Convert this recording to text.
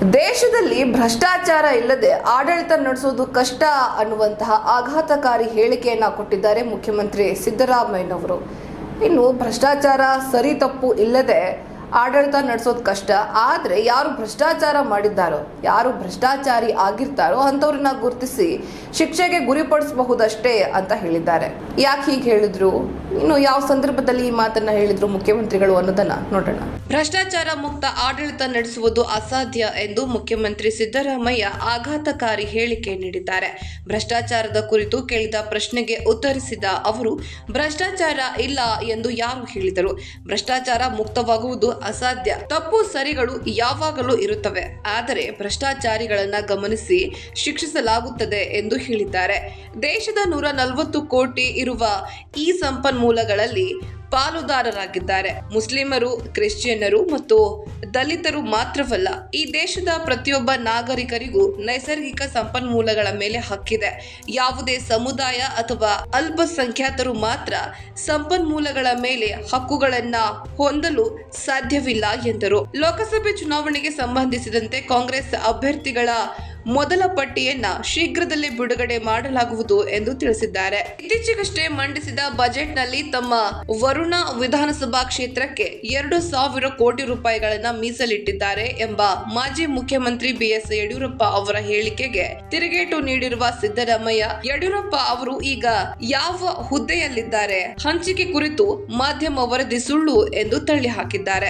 ದೇಶದಲ್ಲಿ ಭ್ರಷ್ಟಾಚಾರ ಇಲ್ಲದೆ ಆಡಳಿತ ನಡೆಸೋದು ಕಷ್ಟ ಅನ್ನುವಂತಹ ಆಘಾತಕಾರಿ ಹೇಳಿಕೆಯನ್ನ ಕೊಟ್ಟಿದ್ದಾರೆ ಮುಖ್ಯಮಂತ್ರಿ ಸಿದ್ದರಾಮಯ್ಯನವರು. ಇನ್ನು ಭ್ರಷ್ಟಾಚಾರ ಸರಿ ತಪ್ಪು ಇಲ್ಲದೆ ಆಡಳಿತ ನಡೆಸೋದು ಕಷ್ಟ. ಆದರೆ ಯಾರು ಭ್ರಷ್ಟಾಚಾರ ಮಾಡಿದ್ದಾರೋ, ಯಾರು ಭ್ರಷ್ಟಾಚಾರಿ ಆಗಿರ್ತಾರೋ ಅಂಥವ್ರನ್ನ ಗುರುತಿಸಿ ಶಿಕ್ಷೆಗೆ ಗುರಿಪಡಿಸಬಹುದಷ್ಟೇ ಅಂತ ಹೇಳಿದ್ದಾರೆ. ಯಾಕೆ ಹೀಗೆ ಹೇಳಿದ್ರು? ಇನ್ನು ಯಾವ ಸಂದರ್ಭದಲ್ಲಿ ಈ ಮಾತನ್ನ ಹೇಳಿದ್ರು ಮುಖ್ಯಮಂತ್ರಿಗಳು ಅನ್ನೋದನ್ನ ನೋಡೋಣ. ಭ್ರಷ್ಟಾಚಾರ ಮುಕ್ತ ಆಡಳಿತ ನಡೆಸುವುದು ಅಸಾಧ್ಯ ಎಂದು ಮುಖ್ಯಮಂತ್ರಿ ಸಿದ್ದರಾಮಯ್ಯ ಆಘಾತಕಾರಿ ಹೇಳಿಕೆ ನೀಡಿದ್ದಾರೆ. ಭ್ರಷ್ಟಾಚಾರದ ಕುರಿತು ಕೇಳಿದ ಪ್ರಶ್ನೆಗೆ ಉತ್ತರಿಸಿದ ಅವರು, ಭ್ರಷ್ಟಾಚಾರ ಇಲ್ಲ ಎಂದು ಯಾರು ಹೇಳಿದರು? ಭ್ರಷ್ಟಾಚಾರ ಮುಕ್ತವಾಗುವುದು ಅಸಾಧ್ಯ. ತಪ್ಪು ಸರಿಗಳು ಯಾವಾಗಲೂ ಇರುತ್ತವೆ. ಆದರೆ ಭ್ರಷ್ಟಾಚಾರಿಗಳನ್ನ ಗಮನಿಸಿ ಶಿಕ್ಷಿಸಲಾಗುತ್ತದೆ ಎಂದು ಹೇಳಿದ್ದಾರೆ. ದೇಶದ ನೂರ ನಲವತ್ತು ಕೋಟಿ ಇರುವ ಈ ಸಂಪನ್ಮೂಲಗಳಲ್ಲಿ ಪಾಲುದಾರರಾಗಿದ್ದಾರೆ. ಮುಸ್ಲಿಮರು, ಕ್ರಿಶ್ಚಿಯನ್ನರು ಮತ್ತು ದಲಿತರು ಮಾತ್ರವಲ್ಲ, ಈ ದೇಶದ ಪ್ರತಿಯೊಬ್ಬ ನಾಗರಿಕರಿಗೂ ನೈಸರ್ಗಿಕ ಸಂಪನ್ಮೂಲಗಳ ಮೇಲೆ ಹಕ್ಕಿದೆ. ಯಾವುದೇ ಸಮುದಾಯ ಅಥವಾ ಅಲ್ಪಸಂಖ್ಯಾತರು ಮಾತ್ರ ಸಂಪನ್ಮೂಲಗಳ ಮೇಲೆ ಹಕ್ಕುಗಳನ್ನ ಹೊಂದಲು ಸಾಧ್ಯವಿಲ್ಲ ಎಂದರು. ಲೋಕಸಭೆ ಚುನಾವಣೆಗೆ ಸಂಬಂಧಿಸಿದಂತೆ ಕಾಂಗ್ರೆಸ್ ಅಭ್ಯರ್ಥಿಗಳ ಮೊದಲ ಪಟ್ಟಿಯನ್ನ ಶೀಘ್ರದಲ್ಲಿ ಬಿಡುಗಡೆ ಮಾಡಲಾಗುವುದು ಎಂದು ತಿಳಿಸಿದ್ದಾರೆ. ಇತ್ತೀಚೆಗಷ್ಟೇ ಮಂಡಿಸಿದ ಬಜೆಟ್ನಲ್ಲಿ ತಮ್ಮ ವರುಣ ವಿಧಾನಸಭಾ ಕ್ಷೇತ್ರಕ್ಕೆ ಎರಡು ಸಾವಿರ ಕೋಟಿ ರೂಪಾಯಿಗಳನ್ನ ಮೀಸಲಿಟ್ಟಿದ್ದಾರೆ ಎಂಬ ಮಾಜಿ ಮುಖ್ಯಮಂತ್ರಿ ಬಿಎಸ್ ಯಡಿಯೂರಪ್ಪ ಅವರ ಹೇಳಿಕೆಗೆ ತಿರುಗೇಟು ನೀಡಿರುವ ಸಿದ್ದರಾಮಯ್ಯ, ಯಡಿಯೂರಪ್ಪ ಅವರು ಈಗ ಯಾವ ಹುದ್ದೆಯಲ್ಲಿದ್ದಾರೆ? ಹಂಚಿಕೆ ಕುರಿತು ಮಾಧ್ಯಮ ವರದಿ ಸುಳ್ಳು ಎಂದು ತಳ್ಳಿ ಹಾಕಿದ್ದಾರೆ